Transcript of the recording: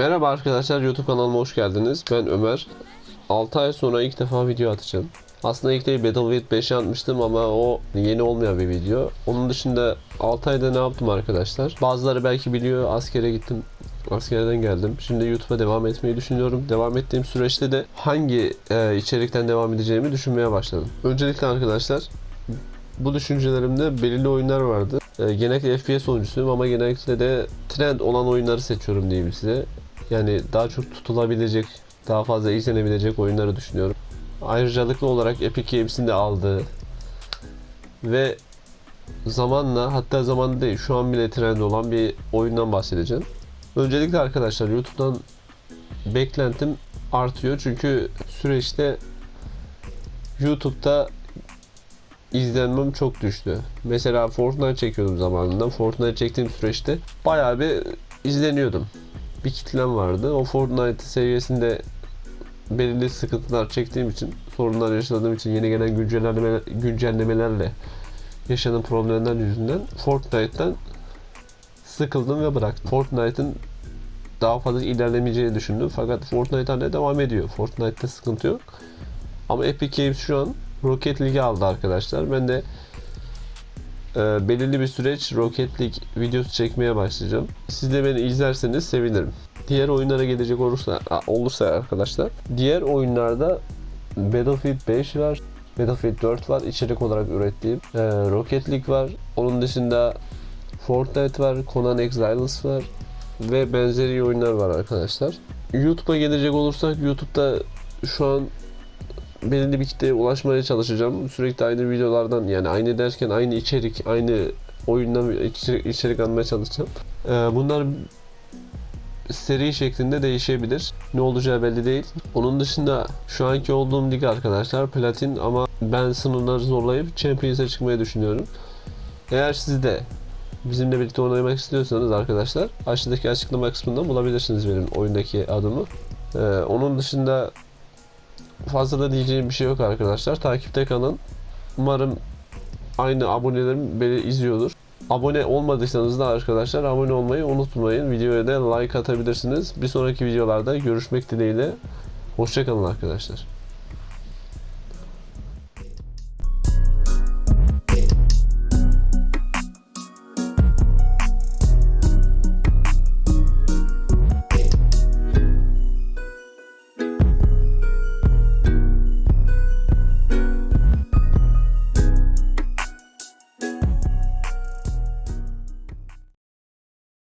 Merhaba arkadaşlar YouTube kanalıma hoş geldiniz. Ben Ömer. 6 ay sonra ilk defa video atacağım. Aslında ilk değil Battlefield 5'e atmıştım ama o yeni olmayan bir video. Onun dışında 6 ayda ne yaptım arkadaşlar? Bazıları belki biliyor askere gittim. Askerden geldim. Şimdi YouTube'a devam etmeyi düşünüyorum. Devam ettiğim süreçte de hangi e, içerikten devam edeceğimi düşünmeye başladım. Öncelikle arkadaşlar bu düşüncelerimde belirli oyunlar vardı. E, genellikle FPS oyuncusuyum ama genellikle de trend olan oyunları seçiyorum diyeyim size. Yani daha çok tutulabilecek, daha fazla izlenebilecek oyunları düşünüyorum. Ayrıcalıklı olarak Epic Games'in de aldığı ve zamanla hatta zamanla değil şu an bile trend olan bir oyundan bahsedeceğim. Öncelikle arkadaşlar YouTube'dan beklentim artıyor çünkü süreçte YouTube'da izlenmem çok düştü. Mesela Fortnite çekiyordum zamanında. Fortnite çektiğim süreçte bayağı bir izleniyordum. Bir kitlem vardı. O Fortnite seviyesinde belirli sıkıntılar çektiğim için, sorunlar yaşadığım için yeni gelen güncelleme, güncellemelerle yaşadığım problemler yüzünden Fortnite'tan sıkıldım ve bıraktım. Fortnite'ın daha fazla ilerlemeyeceğini düşündüm. Fakat Fortnite hala devam ediyor. Fortnite'te sıkıntı yok. Ama Epic Games şu an Rocket League'i aldı arkadaşlar. Ben de e, belirli bir süreç Rocket League videosu çekmeye başlayacağım. Siz de beni izlerseniz sevinirim. Diğer oyunlara gelecek olursa olursa arkadaşlar. Diğer oyunlarda Battlefield 5 var. Battlefield 4 var içerik olarak ürettiğim. E, Rocket League var. Onun dışında Fortnite var. Conan Exiles var. Ve benzeri oyunlar var arkadaşlar. YouTube'a gelecek olursak YouTube'da şu an belirli bir kitleye ulaşmaya çalışacağım. Sürekli aynı videolardan yani aynı derken aynı içerik, aynı oyundan içerik, içerik almaya çalışacağım. Ee, bunlar seri şeklinde değişebilir. Ne olacağı belli değil. Onun dışında şu anki olduğum lig arkadaşlar platin ama ben sınırları zorlayıp Champions'e çıkmayı düşünüyorum. Eğer siz de bizimle birlikte oynamak istiyorsanız arkadaşlar aşağıdaki açıklama kısmından bulabilirsiniz benim oyundaki adımı. Ee, onun dışında fazla da diyeceğim bir şey yok arkadaşlar. Takipte kalın. Umarım aynı abonelerim beni izliyordur. Abone olmadıysanız da arkadaşlar abone olmayı unutmayın. Videoya da like atabilirsiniz. Bir sonraki videolarda görüşmek dileğiyle. Hoşçakalın arkadaşlar.